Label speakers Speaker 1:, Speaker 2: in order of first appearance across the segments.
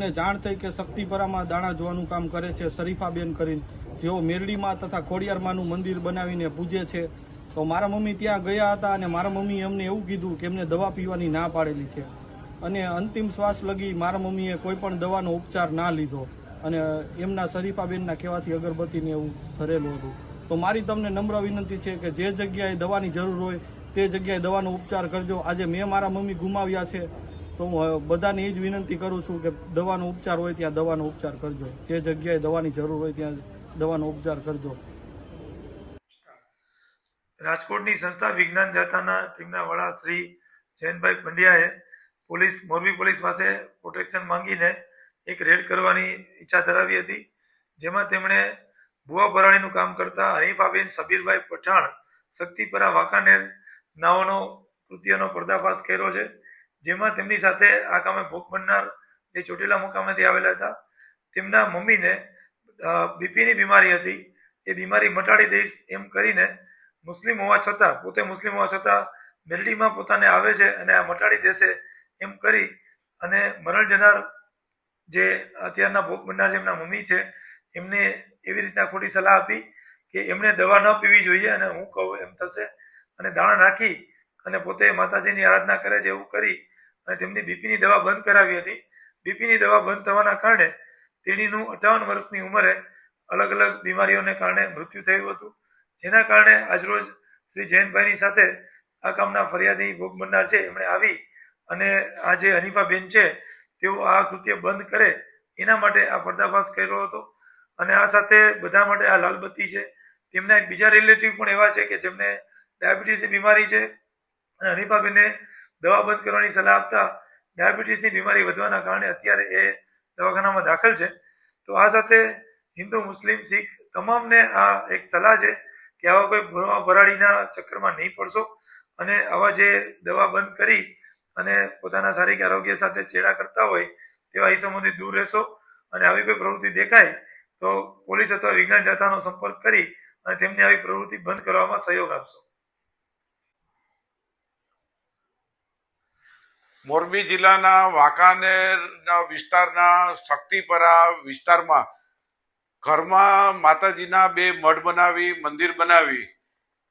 Speaker 1: અમને જાણ થઈ કે શક્તિપરામાં દાણા જોવાનું કામ કરે છે, શરીફાબેન કરીને. જેઓ મેરડીમાં તથા ખોડિયારમાંનું મંદિર બનાવીને પૂજે છે. તો મારા મમ્મી ત્યાં ગયા હતા અને મારા મમ્મીએ અમને એવું કીધું કે એમને દવા પીવાની ના પાડેલી છે. અને અંતિમ શ્વાસ લગી મારા મમ્મીએ કોઈ પણ દવાનો ઉપચાર ના લીધો. અને એમના શરીફાબેનના કહેવાથી અગરબત્તીને એવું ધરેલું હતું. તો મારી તમને નમ્ર વિનંતી છે કે જે જગ્યાએ દવાની જરૂર હોય, તે જગ્યાએ દવાનો ઉપચાર કરજો. આજે મેં મારા મમ્મી ગુમાવ્યા છે. તો હું બધાને એ જ વિનંતી કરું છું કે દવાનો ઉપચાર હોય ત્યાં દવાનો ઉપચાર કરજો. જે જગ્યાએ દવાની જરૂર હોય ત્યાં દવાનો ઉપચાર કરજો.
Speaker 2: રાજકોટની સંસ્થા વિજ્ઞાન જાતાના ટીમના વડા શ્રી જયંતભાઈ પંડ્યાએ પોલીસ, મોરબી પોલીસ પાસે પ્રોટેક્શન માંગીને એક રેડ કરવાની ઈચ્છા ધરાવી હતી, જેમાં તેમણે ભુવા ભરાણીનું કામ કરતા હરીફાબેન સબીરભાઈ પઠાણ શક્તિપરા વાંકાનેર નાઓનો કૃત્યનો પર્દાફાશ કર્યો છે. જેમાં તેમની સાથે આ કામે ભોગ બનનાર જે ચોટીલા મુકામેથી આવેલા હતા, તેમના મમ્મીને બીપીની બીમારી હતી, એ બીમારી મટાડી દઈશ એમ કરીને મુસ્લિમ હોવા છતાં, પોતે મુસ્લિમ હોવા છતાં મેલડીમાં પોતાને આવે છે અને આ મટાડી દેશે એમ કરી અને મરણ જનાર જે અત્યારના ભોગ બનનાર જેમના મમ્મી છે, એમને એવી રીતના ખોટી સલાહ આપી કે એમણે દવા ન પીવી જોઈએ અને હું કહું એમ થશે અને દાણા નાખી અને પોતે માતાજીની આરાધના કરે છે એવું કરી અને તેમની બીપીની દવા બંધ કરાવી હતી. બીપીની દવા બંધ થવાના કારણે તેણીનું અઠાવન વર્ષની ઉંમરે અલગ અલગ બીમારીઓને કારણે મૃત્યુ થયું હતું. જેના કારણે આજરોજ શ્રી જયંતભાઈની સાથે આ કામના ફરિયાદી ભોગ બનનાર છે. એમણે આવી અને આ જે હનીફાબેન છે, તેઓ આ કૃત્ય બંધ કરે એના માટે આ પર્દાફાશ કર્યો હતો. અને આ સાથે બધા માટે આ લાલબત્તી છે. તેમના એક બીજા રિલેટિવ પણ એવા છે કે જેમને ડાયાબિટીસની બીમારી છે અને હનીફાબેને દવા બંધ કરવાની સલાહ આપતા ડાયાબિટીસની બીમારી વધવાના કારણે અત્યારે એ દવાખાનામાં દાખલ છે. તો આ સાથે હિન્દુ, મુસ્લિમ, શીખ તમામને આ એક સલાહ છે કે આવા કોઈ ભરાડીના ચક્કરમાં નહીં પડશો અને આવા જે દવા બંધ કરી અને પોતાના શારીરિક આરોગ્ય સાથે ચેડા કરતા હોય તેવા ઈસમોથી દૂર રહેશો અને આવી કોઈ પ્રવૃત્તિ દેખાય તો પોલીસ અથવા વિજ્ઞાન જાથાનો સંપર્ક કરી અને તેમની આવી પ્રવૃત્તિ બંધ કરવામાં સહયોગ આપશો.
Speaker 3: મોરબી જિલ્લાના વાંકાનેરના વિસ્તારના શક્તિપરા વિસ્તારમાં ઘરમાં માતાજીના બે મઢ બનાવી, મંદિર બનાવી.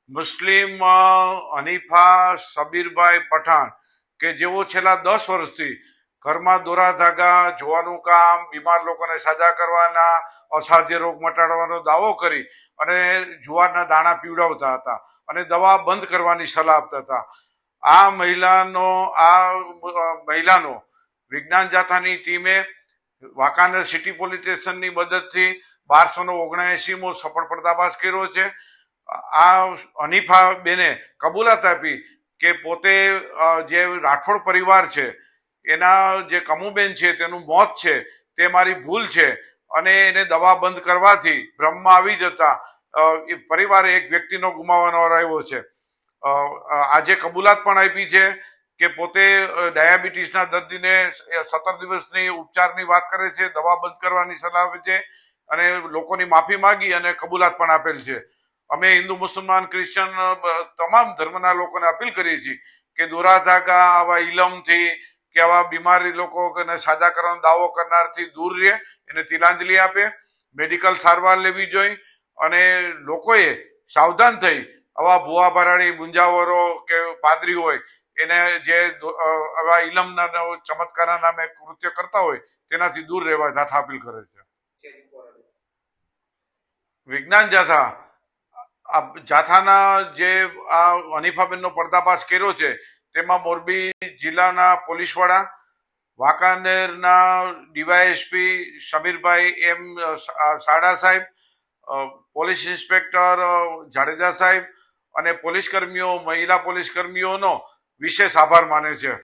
Speaker 3: મુસ્લિમ હનીફા, સબીરભાઈ પઠાણ કે જેઓ છેલ્લા દસ વર્ષથી ઘરમાં દોરા ધાગા જોવાનું કામ, બીમાર લોકોને સાજા કરવાના, અસાધ્ય રોગ મટાડવાનો દાવો કરી અને જુવારના દાણા પીવડાવતા હતા અને દવા બંધ કરવાની સલાહ આપતા હતા. આ મહિલાનો આ મહિલાનો વિજ્ઞાન જાથાની ટીમે વાંકાનેર સિટી પોલીસ સ્ટેશનની મદદથી બારસો નો ઓગણએંસીમો સફળ પર્દાફાશ કર્યો છે. આ હનીફા બેને કબૂલાત આપી કે પોતે જે રાઠોડ પરિવાર છે, એના જે કમુબેન છે, તેનું મોત છે, તે મારી ભૂલ છે અને એને દવા બંધ કરવાથી ભ્રમમાં આવી જતા એ પરિવારે એક વ્યક્તિનો ગુમાવવાનો આવ્યો છે. આજે કબૂલાત પણ આપી છે કે પોતે ડાયાબિટીસના દર્દીને સત્તર દિવસની ઉપચારની વાત કરે છે, દવા બંધ કરવાની સલાહ આપે છે અને લોકોની માફી માગી અને કબૂલાત પણ આપેલ છે. અમે હિન્દુ, મુસલમાન, ક્રિશ્ચન તમામ ધર્મના લોકોને અપીલ કરીએ છીએ કે દોરા ધાગા, આવા ઇલમથી કે આવા બીમારી લોકો સાજા કરવાનો દાવો કરનારથી દૂર રહે, એને તિલાંજલિ આપે, મેડિકલ સારવાર લેવી જોઈએ અને લોકોએ સાવધાન થઈ આવા ભુવા ભરાડી ગુંજાવરો કે પાદરી હોય, એને જે આવા ઇલમના ચમત્કારના નામે કૃત્ય કરતા હોય, તેનાથી દૂર રહેવા જાથા અપીલ કરે છે. વિજ્ઞાન જાથા, આ જાથાના જે આ હનીફાબેનનો પર્દાફાશ કર્યો છે, તેમાં મોરબી જિલ્લાના પોલીસ વડા વાંકાનેરના ડીવાયએસપી સમીરભાઈ એમ સાડા સાહેબ પોલીસ ઇન્સ્પેક્ટર જાડેજા સાહેબ અને પોલીસ કર્મીઓ મહિલા પોલીસ કર્મીઓનો વિશેષ આભાર માને છે.